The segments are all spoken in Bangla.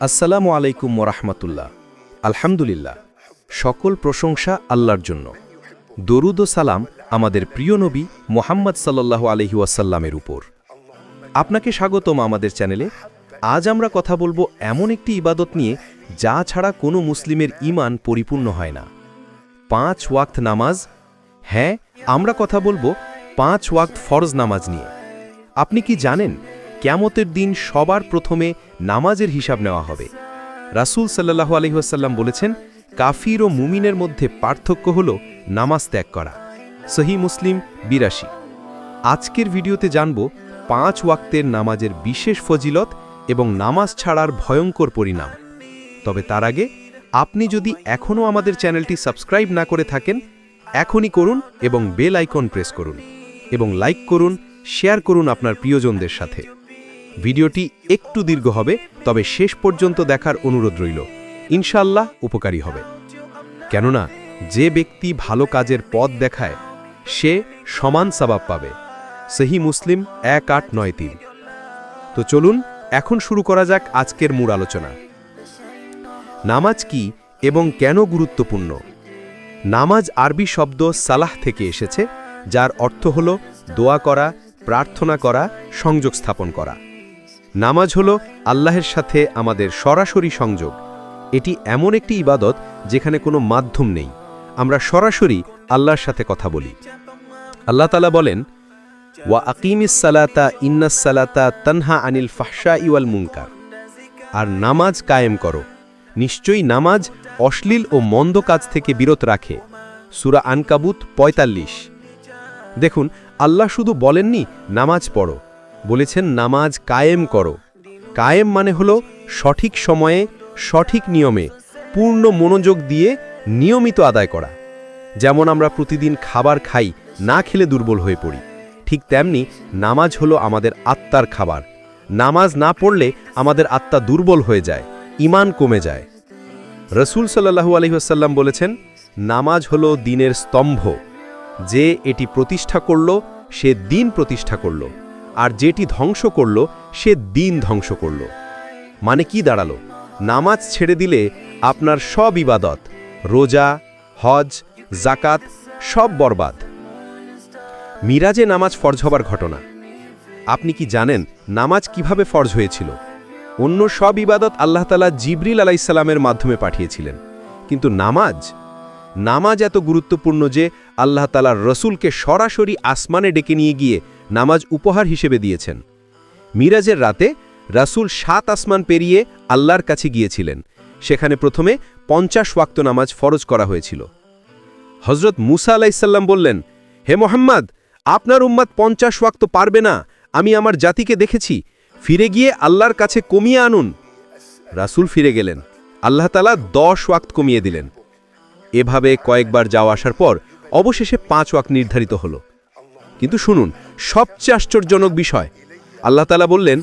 আসসালামু আলাইকুম ওরহমতুল্লাহ। আলহামদুলিল্লাহ, সকল প্রশংসা আল্লাহর জন্য। দরুদ ও সালাম আমাদের প্রিয় নবী মোহাম্মদ সাল্লাহ আলহি উপর। আপনাকে স্বাগতম আমাদের চ্যানেলে। আজ আমরা কথা বলব এমন একটি ইবাদত নিয়ে, যা ছাড়া কোনো মুসলিমের ইমান পরিপূর্ণ হয় না। পাঁচ ওয়াক্ত নামাজ। হ্যাঁ আমরা কথা বলব পাঁচ ওয়াক্ত ফরজ নামাজ নিয়ে। আপনি কি জানেন ক্যামতের দিন সবার প্রথমে নামাজের হিসাব নেওয়া হবে। রাসূল সাল্লাল্লাহু আলহিহাসাল্লাম বলেছেন, কাফির ও মুমিনের মধ্যে পার্থক্য হল নামাজ ত্যাগ করা। সহি মুসলিম বিরাশি। আজকের ভিডিওতে জানব পাঁচ ওয়াক্তের নামাজের বিশেষ ফজিলত এবং নামাজ ছাড়ার ভয়ঙ্কর পরিণাম। তবে তার আগে আপনি যদি এখনও আমাদের চ্যানেলটি সাবস্ক্রাইব না করে থাকেন, এখনই করুন এবং বেল আইকন প্রেস করুন এবং লাইক করুন, শেয়ার করুন আপনার প্রিয়জনদের সাথে। ভিডিওটি একটু দীর্ঘ হবে, তবে শেষ পর্যন্ত দেখার অনুরোধ রইল। ইনশাল্লাহ উপকারী হবে। কেননা, যে ব্যক্তি ভালো কাজের পথ দেখায়, সে সমান সাবাব পাবে। সেহি মুসলিম এক আট নয় তিন। তো চলুন, এখন শুরু করা যাক আজকের মূল আলোচনা। নামাজ কি এবং কেন গুরুত্বপূর্ণ? নামাজ আরবি শব্দ সালাহ থেকে এসেছে, যার অর্থ হল দোয়া করা, প্রার্থনা করা, সংযোগ স্থাপন করা। নামাজ হল আল্লাহের সাথে আমাদের সরাসরি সংযোগ। এটি এমন একটি ইবাদত যেখানে কোনো মাধ্যম নেই। আমরা সরাসরি আল্লাহর সাথে কথা বলি। আল্লাহ তালা বলেন, ওয়া আকিমিস সালাতা ইন্নাস সালাতা তানহা আনিল ফাহশা ইওয়াল মুনকার। আর নামাজ কায়েম করো। নিশ্চয়ই নামাজ অশ্লীল ও মন্দ কাজ থেকে বিরত রাখে। সুরা আনকাবুত ৪৫ দেখুন, আল্লাহ শুধু বলেননি, নামাজ পড়ো। বলেছেন, নামাজ কায়েম করো। কায়েম মানে হল সঠিক সময়ে, সঠিক নিয়মে পূর্ণ মনোযোগ দিয়ে নিয়মিত আদায় করা। যেমন আমরা প্রতিদিন খাবার খাই, না খেলে দুর্বল হয়ে পড়ি। ঠিক তেমনি নামাজ হলো আমাদের আত্মার খাবার। নামাজ না পড়লে আমাদের আত্মা দুর্বল হয়ে যায় ইমান কমে যায়। রসুল সাল্লাহু আলহিহাসাল্লাম বলেছেন, নামাজ হলো দিনের স্তম্ভ। যে এটি প্রতিষ্ঠা করল, সে দিন প্রতিষ্ঠা করল। আর যেটি ধ্বংস করল, সে দিন ধ্বংস করল। মানে কি দাঁড়াল? নামাজ ছেড়ে দিলে আপনার সব ইবাদত, রোজা, হজ জাকাত সব বরবাদ। মিরাজে নামাজ ফরজ হবার ঘটনা। আপনি কি জানেন নামাজ কীভাবে ফরজ হয়েছিল? অন্য সব ইবাদত আল্লাহ তালা জিবরিল আলাইসাল্লামের মাধ্যমে পাঠিয়েছিলেন। কিন্তু নামাজ? নামাজ এত গুরুত্বপূর্ণ যে আল্লাহ তালার রসুলকে সরাসরি আসমানে ডেকে নিয়ে গিয়ে নামাজ উপহার হিসেবে দিয়েছেন। মিরাজের রাতে রাসুল সাত আসমান পেরিয়ে আল্লাহর কাছে গিয়েছিলেন। সেখানে প্রথমে পঞ্চাশ ওয়াক্ত নামাজ ফরজ করা হয়েছিল। হজরত মুসা আলাইসাল্লাম বললেন, হে মোহাম্মদ, আপনার উম্মাদ পঞ্চাশ ওয়াক্ত পারবে না। আমি আমার জাতিকে দেখেছি। ফিরে গিয়ে আল্লাহর কাছে কমিয়ে আনুন। রাসুল ফিরে গেলেন। আল্লাহ তালা দশ ওয়াক্ত কমিয়ে দিলেন। এভাবে কয়েকবার যাওয়া আসার পর অবশেষে পাঁচ ওয়াক্ত নির্ধারিত হল। কিন্তু শুনুন, সবচেয়ে আশ্চর্যজনক বিষয়। আল্লাহ তালা বললেন,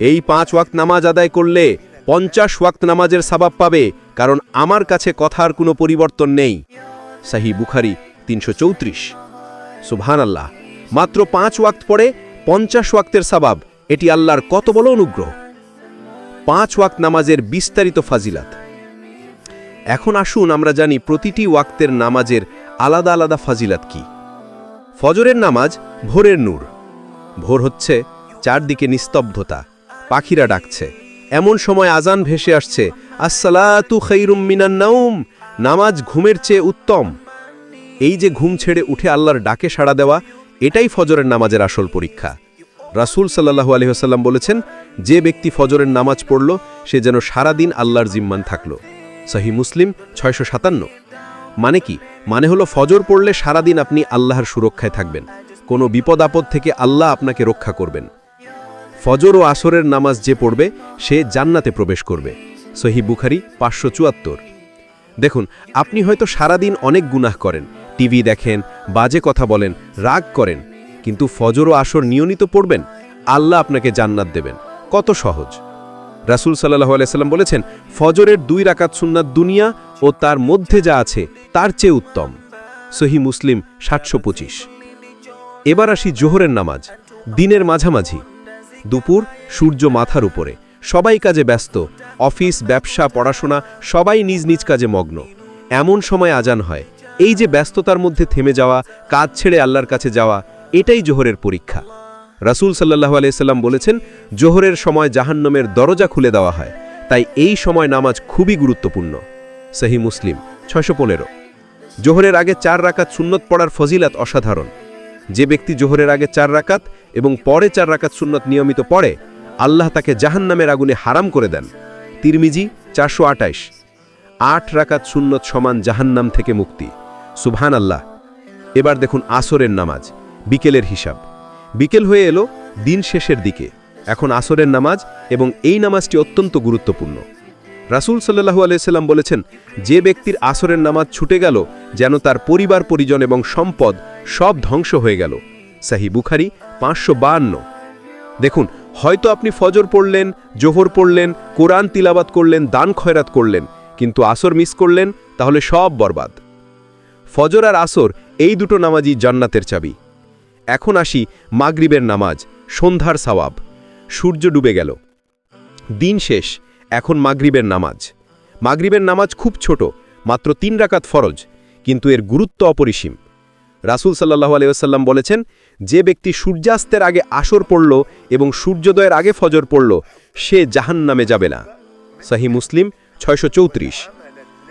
এই পাঁচ ওয়াক্ত নামাজ আদায় করলে পঞ্চাশ ওয়াক্ত নামাজের সাবাব পাবে, কারণ আমার কাছে কথার কোনো পরিবর্তন নেই। সাহি বুখারি তিনশো চৌত্রিশ। সুবহান আল্লাহ মাত্র পাঁচ ওয়াক্ত পরে পঞ্চাশ ওয়াক্তের সাবাব, এটি আল্লাহর কত বড় অনুগ্রহ। পাঁচ ওয়াক্ত নামাজের বিস্তারিত ফাজিলাত। এখন আসুন আমরা জানি প্রতিটি ওয়াক্তের নামাজের আলাদা আলাদা ফাজিলাত কি। ফজরের নামাজ ভোরের নূর। ভোর হচ্ছে চারদিকে নিস্তব্ধতা, পাখিরা ডাকছে। এমন সময় আজান ভেসে আসছে, আসসালাতু খৈরুম মিনান নাউম, নামাজ ঘুমের চেয়ে উত্তম। এই যে ঘুম ছেড়ে উঠে আল্লাহর ডাকে সাড়া দেওয়া, এটাই ফজরের নামাজের আসল পরীক্ষা। রাসুল সাল্লাহু আলহিহাসাল্লাম বলেছেন, যে ব্যক্তি ফজরের নামাজ পড়ল, সে যেন সারাদিন আল্লাহর জিম্মান থাকল। সহি মুসলিম ছয়শো সাতান্ন। মানে কি? মানে হলো ফজর পড়লে সারাদিন আপনি আল্লাহর সুরক্ষায় থাকবেন। কোনো বিপদ আপদ থেকে আল্লাহ আপনাকে রক্ষা করবেন। ফজর ও আসরের নামাজ যে পড়বে, সে জান্নাতে প্রবেশ করবে। সহি বুখারি, পাঁচশো চুয়াত্তর। দেখুন, আপনি হয়তো সারাদিন অনেক গুনাহ করেন। টিভি দেখেন, বাজে কথা বলেন, রাগ করেন। কিন্তু ফজর ও আসর নিয়মিত পড়বেন, আল্লাহ আপনাকে জান্নাত দেবেন। কত সহজ। রাসুল সাল্লাহ আলাইসাল্লাম বলেছেন, ফজরের দুই রাকাত সুন্নাত দুনিয়া ও তার মধ্যে যা আছে, তার চেয়ে উত্তম। সহি মুসলিম সাতশো পঁচিশ। এবার আসি জোহরের নামাজ, দিনের মাঝামাঝি। দুপুর, সূর্য মাথার উপরে। সবাই কাজে ব্যস্ত, অফিস, ব্যবসা, পড়াশোনা, সবাই নিজ নিজ কাজে মগ্ন। এমন সময় আজান হয়। এই যে ব্যস্ততার মধ্যে থেমে যাওয়া, কাজ ছেড়ে আল্লাহর কাছে যাওয়া, এটাই জোহরের পরীক্ষা। রাসূল সাল্লাহ আলাইসাল্লাম বলেছেন, জোহরের সময় জাহান্নমের দরজা খুলে দেওয়া হয়। তাই এই সময় নামাজ খুবই গুরুত্বপূর্ণ। সহি মুসলিম, ছয়শো পনেরো। জোহরের আগে চার রাকাত সুন্নত পড়ার ফজিলাত অসাধারণ। যে ব্যক্তি জোহরের আগে চার রাকাত এবং পরে চার রাকাত সুন্নত নিয়মিত পড়ে, আল্লাহ তাকে জাহান্নামের আগুনে হারাম করে দেন। তিরমিজি, চারশো আটাইশ আট রাকাত সুন্নত সমান জাহান্নাম থেকে মুক্তি। সুবহান আল্লাহ এবার দেখুন আসরের নামাজ, বিকেলের হিসাব। বিকেল হয়ে এলো দিন শেষের দিকে। এখন আসরের নামাজ এবং এই নামাজটি অত্যন্ত গুরুত্বপূর্ণ। রাসূল সাল্লাহু আলাইসাল্লাম বলেছেন, যে ব্যক্তির আসরের নামাজ ছুটে গেল, যেন তার পরিবার, পরিজন এবং সম্পদ সব ধ্বংস হয়ে গেল। সাহি বুখারি, পাঁচশো দেখুন, হয়তো আপনি ফজর পড়লেন, জোহর পড়লেন, কোরআন তিলাবাত করলেন, দান খয়রাত করলেন, কিন্তু আসর মিস করলেন, তাহলে সব বরবাদ। ফজর আর আসর, এই দুটো নামাজই জান্নাতের চাবি। এখন আসি মাগরিবের নামাজ, সন্ধ্যার সওয়াব। সূর্য ডুবে গেল। দিন শেষ। এখন মাগরিবের নামাজ। মাগরিবের নামাজ খুব ছোট, মাত্র তিন রাকাত ফরজ, কিন্তু এর গুরুত্ব অপরিসীম। রাসুল সাল্লাহ আলাইসাল্লাম বলেছেন, যে ব্যক্তি সূর্যাস্তের আগে আসর পড়ল এবং সূর্যোদয়ের আগে ফজর পড়ল, সে জাহান নামে যাবে না। সাহি মুসলিম ছয়শো চৌত্রিশ।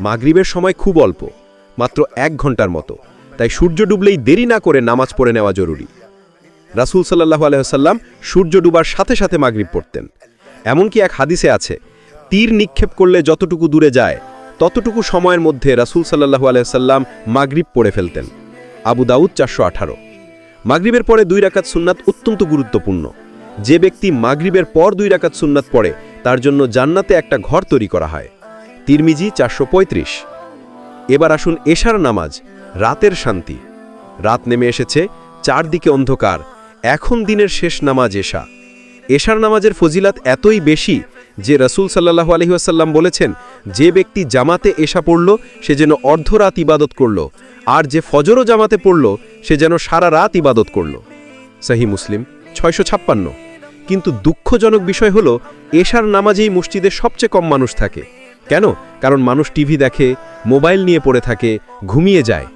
মাগরিবের সময় খুব অল্প, মাত্র এক ঘণ্টার মতো। তাই সূর্য ডুবলেই দেরি না করে নামাজ পড়ে নেওয়া জরুরি। রাসুল সাল্লাহ আলহাম সূর্য ডুবার সাথে সাথে মাগরিব পড়তেন। এমনকি এক হাদিসে আছে তীর নিক্ষেপ করলে যতটুকু দূরে যায়, ততটুকু সময়ের মধ্যে রাসুল সাল্লাহু আলহাম মাগরিব পড়ে ফেলতেন। আবু দাউদ চারশো আঠারো। মাগরিবের পরে দুই রাকাত সুন্নাত অত্যন্ত গুরুত্বপূর্ণ। যে ব্যক্তি মাগরিবের পর দুই রাকাত সুন্নাত পড়ে, তার জন্য জান্নাতে একটা ঘর তৈরি করা হয়। তিরমিজি চারশো পঁয়ত্রিশ। এবার আসুন এশার নামাজ, রাতের শান্তি। রাত নেমে এসেছে, চারদিকে অন্ধকার, এখন দিনের শেষ নামাজ এশা। এশার নামাজের ফজিলাত এতই বেশি যে রসুল সাল্লাহু আলহিহাসাল্লাম বলেছেন, যে ব্যক্তি জামাতে এশা পড়ল, সে যেন অর্ধরাত ইবাদত করল, আর যে ফজরও জামাতে পড়ল, সে যেন সারা রাত ইবাদত করল। সাহি মুসলিম, ছয়শো ছাপ্পান্ন। কিন্তু দুঃখজনক বিষয় হল, এশার নামাজেই মসজিদে সবচেয়ে কম মানুষ থাকে। কেন? কারণ মানুষ টিভি দেখে, মোবাইল নিয়ে পড়ে থাকে, ঘুমিয়ে যায়।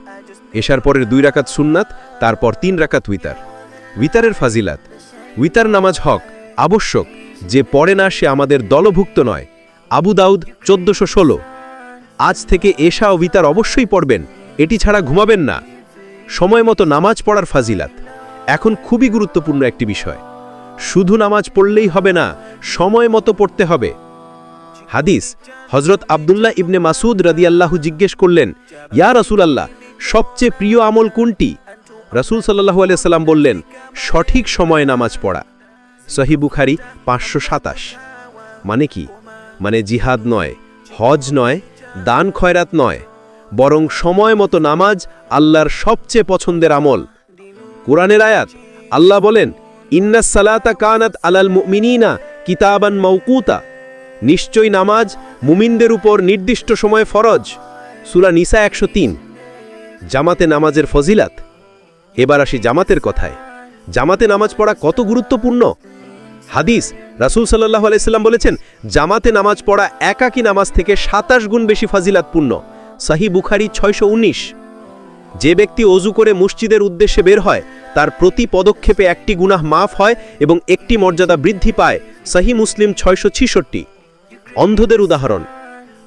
এশার পরের দুই রাকাত সুন্নাত, তারপর তিন রাকাত উইতার। উইতারের ফাজিলাত। উইতার নামাজ হক আবশ্যক, যে পড়ে না সে আমাদের দলভুক্ত নয়। আবু দাউদ চোদ্দশো ষোলো। আজ থেকে এশা ও উইতার অবশ্যই পড়বেন, এটি ছাড়া ঘুমাবেন না। সময় মতো নামাজ পড়ার ফাজিলাত, এখন খুবই গুরুত্বপূর্ণ একটি বিষয়। শুধু নামাজ পড়লেই হবে না, সময় মতো পড়তে হবে। হাদিস হজরত আবদুল্লাহ ইবনে মাসুদ রাদিয়াল্লাহু জিজ্ঞেস করলেন, ইয়া আল্লাহ সবচেয়ে প্রিয় আমল কোনটি? রসুল সাল্লাহু আলিয়াল্লাম বললেন, সঠিক সময়ে নামাজ পড়া। সহি বুখারি পাঁচশো সাতাশ। মানে কি? মানে জিহাদ নয়, হজ নয়, দান খয়রাত নয়, বরং সময় মতো নামাজ আল্লাহর সবচেয়ে পছন্দের আমল। কোরআনের আয়াত, আল্লাহ বলেন ইন্নাস সালাতা কানাত আলাল মুমিনিনা কিতাবান মৌকুতা নিশ্চয়ই নামাজ মুমিনদের উপর নির্দিষ্ট সময়ে ফরজ। সুরা নিসা একশো তিন। জামাতে নামাজের ফজিলাত। এবার আসি জামাতের কথায়। জামাতে নামাজ পড়া কত গুরুত্বপূর্ণ? হাদিস। রাসুল সাল্লাহ আলাইসাল্লাম বলেছেন, জামাতে নামাজ পড়া একাকী নামাজ থেকে সাতাশ গুণ বেশি ফাজিলাতপূর্ণ। সাহি বুখারি ছয়শো যে ব্যক্তি অজু করে মসজিদের উদ্দেশ্যে বের হয়, তার প্রতি পদক্ষেপে একটি গুনাহ মাফ হয় এবং একটি মর্যাদা বৃদ্ধি পায়, সাহি মুসলিম ছয়শো ছিষট্টি। অন্ধদের উদাহরণ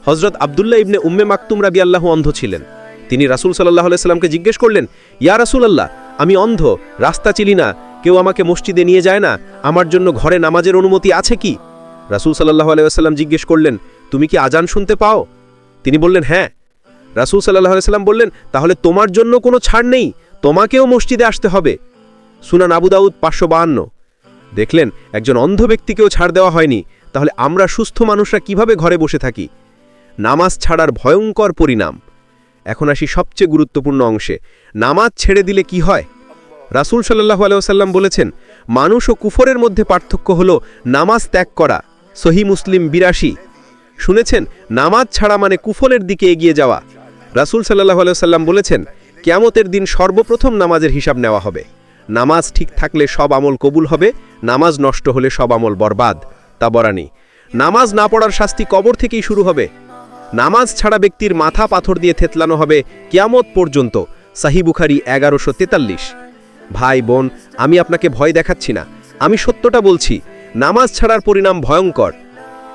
হজরত আবদুল্লাহ ইবনে উম্মে মাকতুম রাবি আল্লাহ অন্ধ ছিলেন। তিনি রাসুল সাল্লাহ আলাইসাল্লামকে জিজ্ঞেস করলেন, ইয়া রাসুল আল্লাহ আমি অন্ধ, রাস্তা চিলি না কেউ আমাকে মসজিদে নিয়ে যায় না? আমার জন্য ঘরে নামাজের অনুমতি আছে কি? রাসুল সাল্লাহ আলাইসাল্লাম জিজ্ঞেস করলেন, তুমি কি আজান শুনতে পাও? তিনি বললেন হ্যাঁ। রাসুল সাল্লাহ আলাইসাল্লাম বললেন, তাহলে তোমার জন্য কোনো ছাড় নেই, তোমাকেও মসজিদে আসতে হবে। সুনান আবুদাউদ পাঁচশো বাহান্ন। দেখলেন, একজন অন্ধ ব্যক্তিকেও ছাড় দেওয়া হয়নি, তাহলে আমরা সুস্থ মানুষরা কীভাবে ঘরে বসে থাকি? নামাজ ছাড়ার ভয়ঙ্কর পরিণাম। এখন আসি সবচেয়ে গুরুত্বপূর্ণ অংশে, নামাজ ছেড়ে দিলে কি হয়? রাসুল সাল্লাহ আলাইসাল্লাম বলেছেন, মানুষ ও কুফরের মধ্যে পার্থক্য হল নামাজ ত্যাগ করা, সহি মুসলিম বিরাশি। শুনেছেন, নামাজ ছাড়া মানে কুফলের দিকে এগিয়ে যাওয়া। রাসুল সাল্লাহ আলাইসাল্লাম বলেছেন, কেয়ামতের দিন সর্বপ্রথম নামাজের হিসাব নেওয়া হবে। নামাজ ঠিক থাকলে সব আমল কবুল হবে, নামাজ নষ্ট হলে সব আমল বরবাদ। তা বরানি নামাজ না পড়ার শাস্তি কবর থেকেই শুরু হবে। নামাজ ছাড়া ব্যক্তির মাথা পাথর দিয়ে থেতলানো হবে কিয়ামত পর্যন্ত। সাহি বুখারি এগারোশো তেতাল্লিশ। ভাই, বোন, আমি আপনাকে ভয় দেখাচ্ছি না। আমি সত্যটা বলছি, নামাজ ছাড়ার পরিণাম ভয়ঙ্কর।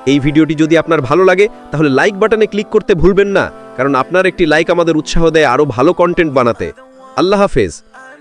এই ভিডিওটি যদি আপনার ভালো লাগে, তাহলে লাইক বাটনে ক্লিক করতে ভুলবেন না, কারণ আপনার একটি লাইক আমাদের উৎসাহ দেয় আরও ভালো কন্টেন্ট বানাতে। আল্লাহ হাফেজ।